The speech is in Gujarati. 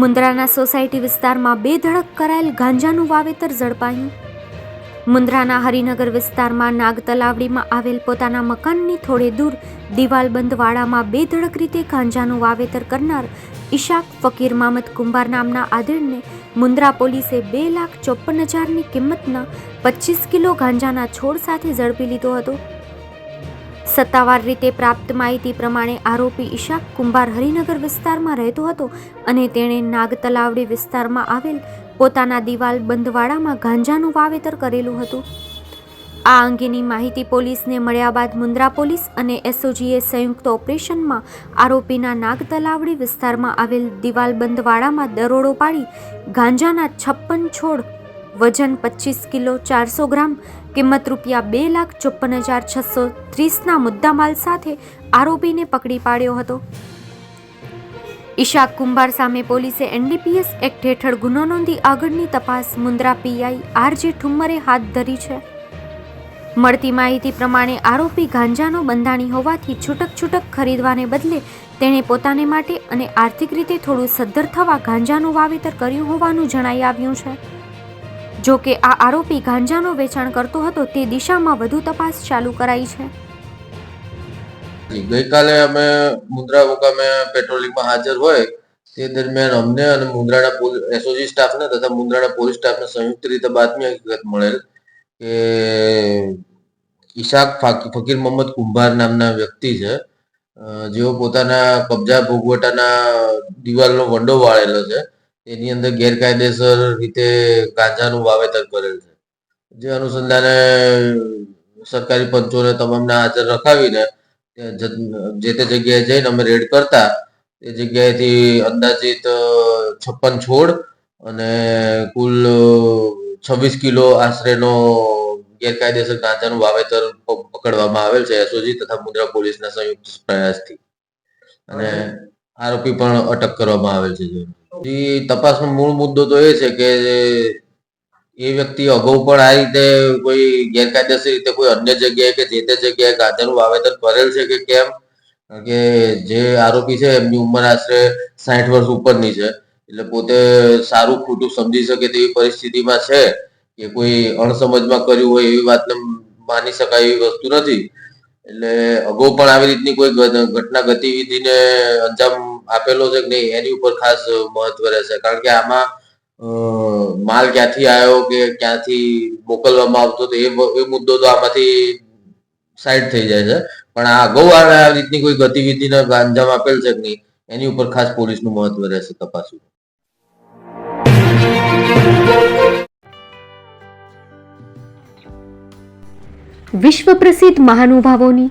મુન્દ્રાના સોસાયટી વિસ્તારમાં બેધડક કરાયેલ ગાંજાનું વાવેતર ઝડપાયું. મુન્દ્રાના હરિનગર વિસ્તારમાં નાગ તલાવડીમાં આવેલ પોતાના મકાનની થોડે દૂર દિવાલબંધ વાડામાં બેધડક રીતે ગાંજાનું વાવેતર કરનાર ઈશાક ફકીર મામદ કુંભાર નામના આદિળને મુન્દ્રા પોલીસે બે લાખ ચોપન હજારની કિંમતના પચીસ કિલો ગાંજાના છોડ સાથે ઝડપી લીધો હતો. સત્તાવાર રીતે પ્રાપ્ત માહિતી પ્રમાણે આરોપી ઈશાક કુંભાર હરિનગર વિસ્તારમાં રહેતો હતો અને તેણે નાગતલાવડી વિસ્તારમાં આવેલ પોતાના દિવાલ બંધવાડામાં ગાંજાનું વાવેતર કરેલું હતું. આ અંગેની માહિતી પોલીસને મળ્યા બાદ મુન્દ્રા પોલીસ અને એસઓજીએ સંયુક્ત ઓપરેશનમાં આરોપીના નાગતલાવડી વિસ્તારમાં આવેલ દિવાલ બંધવાડામાં દરોડો પાડી ગાંજાના છપ્પન છોડ વજન પચીસ કિલો ચારસો ગ્રામ, કિંમત રૂપિયા બે લાખ ચોપન હજાર છસો ત્રીસના મુદ્દામાલ સાથે આરોપીને પકડી પાડ્યો હતો. ઈશાક કુંભાર સામે પોલીસે એનડીપીએસ એક્ટ હેઠળ ગુનો નોંધી આગળની તપાસ મુન્દ્રા પીઆઈ આરજી ઠુમ્મરે હાથ ધરી છે. મળતી માહિતી પ્રમાણે આરોપી ગાંજાનો બંધાણી હોવાથી છૂટક છૂટક ખરીદવાને બદલે તેણે પોતાને માટે અને આર્થિક રીતે થોડું સદ્ધર થવા ગાંજાનું વાવેતર કર્યું હોવાનું જણાઈ આવ્યું છે. જો કે આ આરોપી ગાંજાનો વેચાણ કરતો હતો, તે દિશામાં વધુ તપાસ ચાલુ કરાઈ છે. ગઈકાલે અમે મુન્દ્રા મુકામે પેટ્રોલિંગમાં હાજર હોય, તે દરમિયાન અમને અને મુન્દ્રાના એસઓજી સ્ટાફને તથા મુન્દ્રાના પોલીસ સ્ટાફને સંયુક્ત રીતે બાતમી હકીકત મળેલ કે ઈશાક ફાકી- ફકીર મોહમ્મદ કુંભાર નામના વ્યક્તિ છે. જેઓ પોતાના કબજા ભોગવટાના દિવાલનો વંડો વાળેલો છે. તેની અંદર ગેરકાયદેસર રીતે ગાંજાનું વાવેતર કરેલ છે. જે અનુસંધાને સરકારી પંચોને તમામને હાજર રખાવીને જે તે જગ્યાએ જઈને અમે રેડ કરતા તે જગ્યાએથી અંદાજિત છપ્પન છોડ અને કુલ છવ્વીસ કિલો આશરેનો ગેરકાયદેસર ગાંજાનું વાવેતર પકડવામાં આવેલ છે એસઓજી તથા મુદ્રા પોલીસના સંયુક્ત પ્રયાસથી. અને આરોપી પણ અટક કરવામાં આવેલ છે જી તપાસનો મૂળ મુદ્દો તો એ છે કે એ વ્યક્તિ અગાઉ પણ આ રીતે કોઈ ગેરકાયદેસર રીતે કોઈ અન્ય જગ્યાએ કે જે તે જગ્યાએ ગાંજાનું વાવેતર કરેલ છે કે કેમ? કે જે આરોપી છે એમની ઉંમર આશરે સાઠ વર્ષ ઉપરની છે. એટલે પોતે સારું ખોટું સમજી શકે તેવી પરિસ્થિતિમાં છે કે કોઈ અણસમજમાં કર્યું હોય એવી વાતને માની શકાય એવી વસ્તુ નથી. એટલે અગાઉ પણ આવી રીતની કોઈ ઘટના ગતિવિધિને અંજામ આપેલો છે કે નહીં, એની ઉપર ખાસ મહત્વ રહેશે. કારણ કે આમાં માલ ક્યાંથી આવ્યો કે ક્યાંથી મોકલવામાં આવતો તો એ મુદ્દો તો આમાંથી સાઈડ થઈ જાય છે. પણ આ અગાઉ આ રીતની કોઈ ગતિવિધિને અંજામ આપેલ છે કે નહીં, એની ઉપર ખાસ પોલીસનું મહત્વ રહેશે તપાસવું. વિશ્વ પ્રસિદ્ધ મહાનુભાવોની